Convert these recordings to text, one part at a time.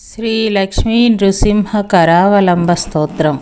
శ్రీ లక్ష్మీ నృసింహ కరావలంబ స్తోత్రం.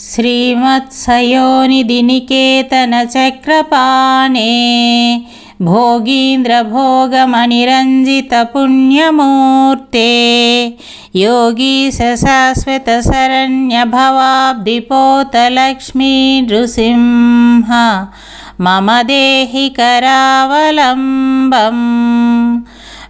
శ్రీమత్సయోనిధి నికేతన చక్రపాణే భోగీంద్రభోగమణిరంజిత పుణ్యమూర్తే యోగీశ శాశ్వత శరణ్య భవాబ్దిపోత లక్ష్మీ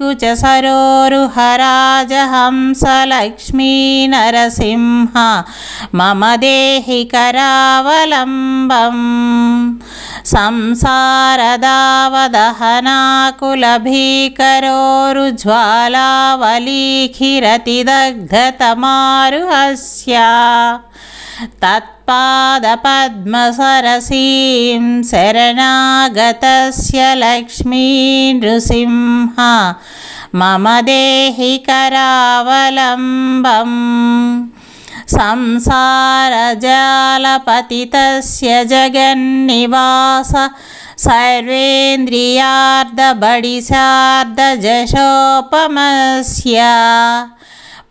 దిక్కుచ సరోరుహరాజహంసలక్ష్మీ నరసింహ మమ దేహి కరావలంబం సంసారదావదహనాకులభీకరోరుజ్వాలావలీఖిరతిదగ్ధతమారుహస్య तत्पादपद्मसरसीं शरणागतस्य लक्ष्मी नृसिंह मम देहि करावलम्बम् संसारजालपतितस्य जगन्निवास सर्वेन्द्रियार्धबडिशार्धजशोपमस्य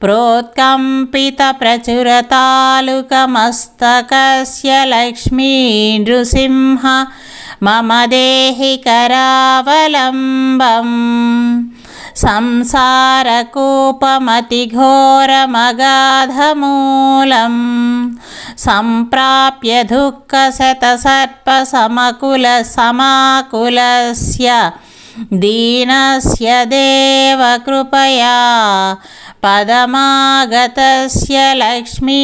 प्रोत्कम्पितप्रचुरतालुकमस्तकस्य लक्ष्मी नृसिंह मम देहि करावलम्बम् संसारकूपमतिघोरमगाधमूलं सम्प्राप्य दुःखशतसर्पसमकुलसमाकुलस्य दीनस्य देवकृपया पदमागतस्य लक्ष्मी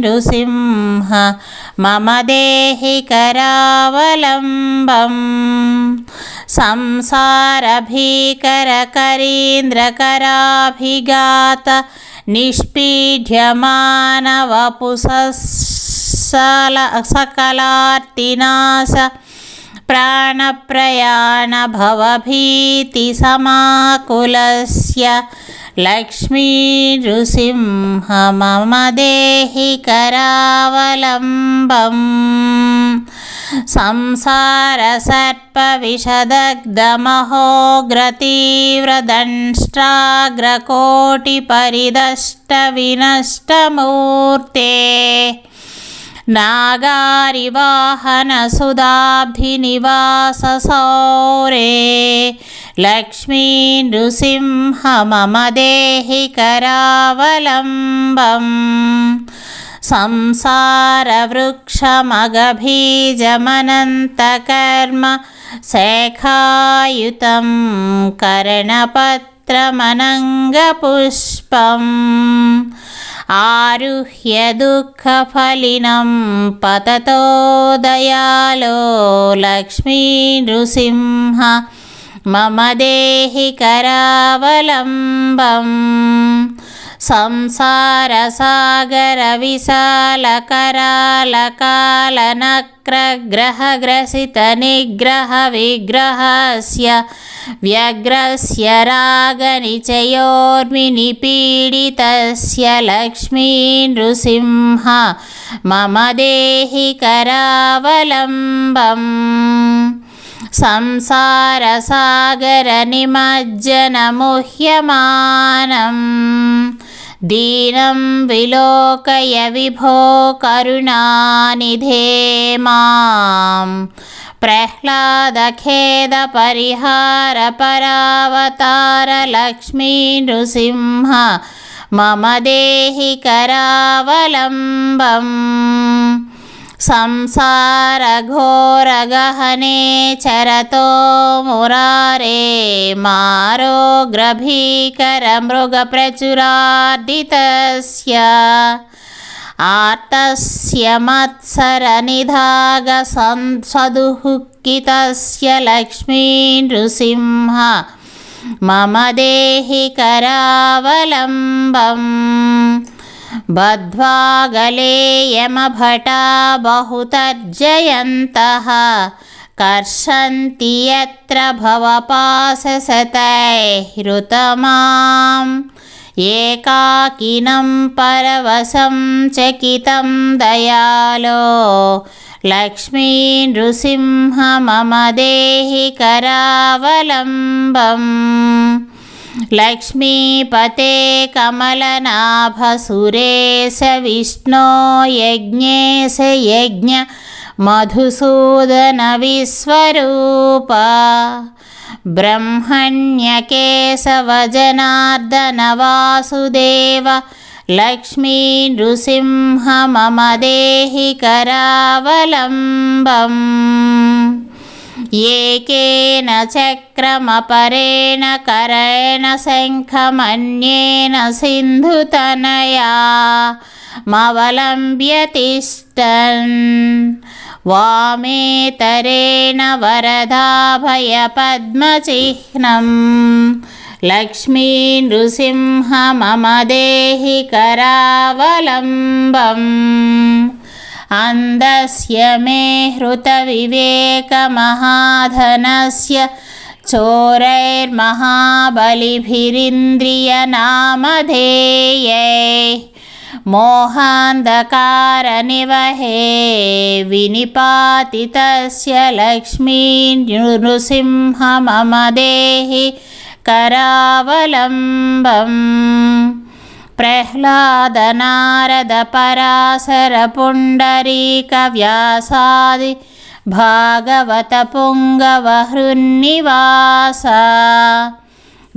नृसिंह मम देहि करावलम्बम् संसारभीकरकरीन्द्रकराभिघात निष्पीड्यमानवपुसल सकलार्तिनाश प्राणप्रयाणभवभीतिसमाकुलस्य लक्ष्मी नृसिंह मम देहि करावलम्बम् संसारसर्पविषदग्धमहोग्रतीव्रदंष्ट्राग्रकोटिपरिदष्टविनष्टमूर्ते नागारिवाहनसुधाब्धिनिवाससौरे लक्ष्मी नृसिंह मम देहि करावलम्बम् संसारवृक्षमगबीजमनन्तकर्म शेखायुतं कर्णपत्रमनङ्गपुष्पम् ఆరుహ్య దుఃఖఫలినం పతతో దయాలో లక్ష్మీ నృసింహ మమ దేహి కరావలంబం संसारसागरविशालकरालकालनक्रग्रहग्रसितनिग्रहविग्रहस्य व्यग्रस्य रागनिचयोर्मिनिपीडितस्य लक्ष्मी नृसिंह मम देहि करावलम्बम् संसारसागरनिमज्जनमुह्यमानं दीनं विलोकय विभो करुणानिधे मां प्रह्लादखेदपरिहारपरावतारलक्ष्मी नृसिंह मम देहि करावलम्बम् సంసారఘోరగహనే చరతో మురారే మారోగ్రభీకరమృగప్రచురార్దితస్య ఆర్తస్య మత్సరనిధాగ సదుఃకితస్య లక్ష్మీ నృసింహ మమ దేహి కరావలంబం बद्ध्वागलेयमभटा बहुतर्जयन्तः कर्षन्ति यत्र भवपाससतैहृतमाम् एकाकिनं परवशं चकितं दयालो लक्ष्मीनृसिंह मम देहि करावलम्बम् కరావలంబం లక్ష్మీపతే కమలనాభ సురేశ విష్ణో యజ్ఞేశ యజ్ఞ మధుసూదన విశ్వరూప బ్రహ్మణ్యకేశవజనార్దన వాసుదేవ లక్ష్మీ ఏకేన చక్రమపరేణ కరేణ శంఖమన్యేన సింధుతనయా మవలంబ్య తిష్టన్ వామేతరేణ వరదాభయ పద్మచిహ్నం లక్ష్మీ నృసింహ మమ దేహి కరావలంబం अन्धस्य मे हृतविवेकमहाधनस्य चोरैर्महाबलिभिरिन्द्रियनामधेयै मोहान्धकारनिवहे विनिपाति तस्य लक्ष्मीनृसिंहमम देहि करावलम्बम् प्रह्लादनारदपराशरपुण्डरीकव्यासादि भागवतपुङ्गवहृन्निवास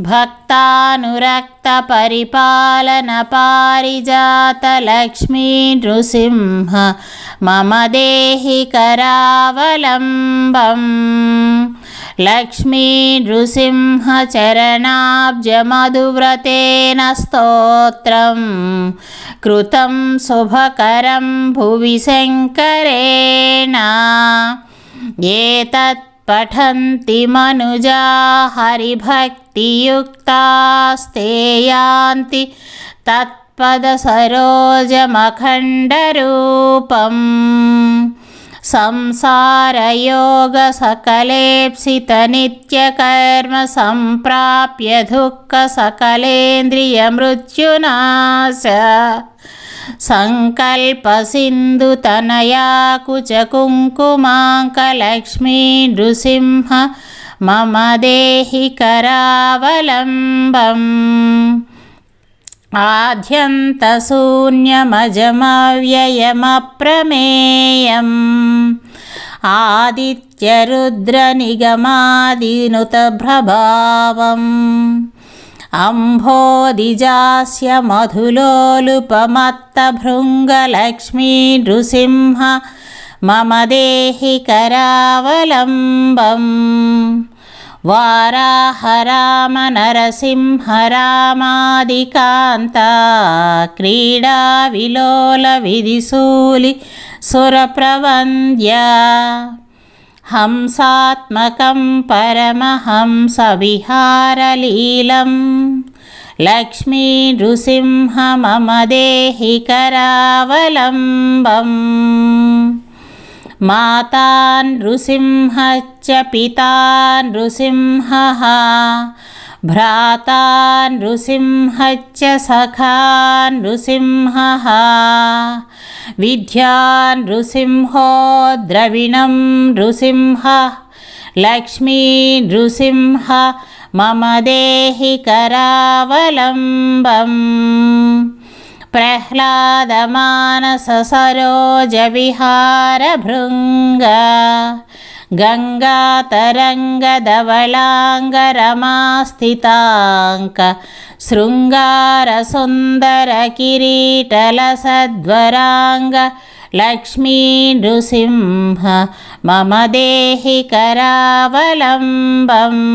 भक्तानुरक्तपरिपालनपारिजातलक्ष्मी नृसिंह मम देहि करावलम्बम् लक्ष्मी नृसिंहचरणाब्जमधुव्रतेन स्तोत्रं कृतं शुभकरं भुवि शङ्करेण एतत् पठन्ति मनुजा हरिभक्तियुक्तास्ते यान्ति तत्पदसरोजमखण्डरूपम् संसारयोगसकलेप्सितनित्यकर्म सम्प्राप्य दुःखसकलेन्द्रियमृत्युनाश सङ्कल्पसिन्धुतनया कुचकुङ्कुमाङ्कलक्ष्मी नृसिंह मम देहि करावलम्बम् आद्यन्तशून्यमजमव्ययमप्रमेयम् आदित्यरुद्रनिगमादिनुतप्रभावम् अम्भोदिजास्य मधुलोलुपमत्तभृङ्गलक्ष्मी नृसिंह मम देहि करावलम्बम् వారాహరామ నరసింహరామాదికాంత క్రీడా విలోల విధిశూలి సురప్రవంద్య. హంసాత్మకం పరమహంసవిహారలీలం లక్ష్మీ నృసింహ మమ దేహి కరావలంబం माता नृसिंहश्च पिता नृसिंहः भ्राता नृसिंहश्च सखा नृसिंहः विद्या नृसिंहो द्रविणं नृसिंह लक्ष्मी नृसिंह मम देहि करावलम्बम् प्रह्लादमानससरोजविहारभृङ्ग गङ्गातरङ्गधवलाङ्गरमास्थिताङ्क शृङ्गारसुन्दरकिरीटलसध्वराङ्ग लक्ष्मी नृसिंह मम देहि करावलम्बम्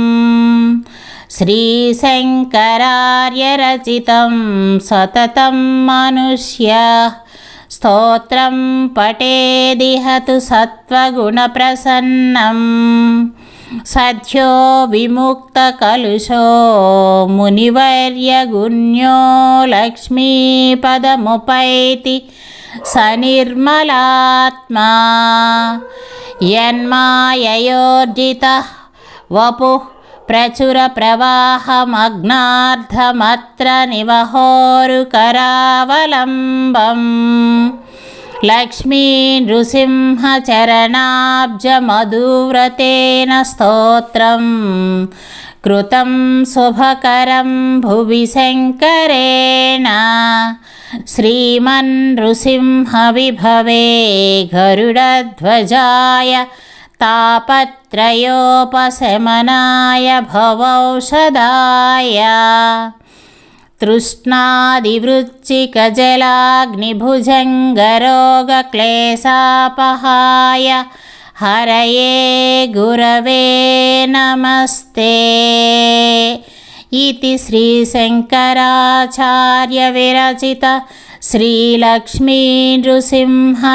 श्रीशङ्करार्यरचितं सततं मनुष्य स्तोत्रं पठेदिहतु सत्त्वगुणप्रसन्नं सद्यो विमुक्तकलुषो मुनिवर्यगुण्यो लक्ष्मीपदमुपैति स ప్రచుర ప్రవాహమగ్నార్థమత్ర నివహోరుకరావలంబం లక్ష్మీ నృసింహచరణాబ్జమధువ్రతేన స్తోత్రం. కృతం శుభకరం భువి శంకరేణ. శ్రీమన్ నృసింహవిభవే గరుడధ్వజాయ తాపత్ तापत्रयोपशमनाय भवौषधाय तृष्णादिवृच्चिकजलाग्निभुजङ्गरोगक्लेशापहाय हरये गुरवे नमस्ते इति श्रीशङ्कराचार्यविरचित శ్రీలక్ష్మీ నృసింహకరావలంబ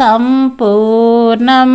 సంపూర్ణం.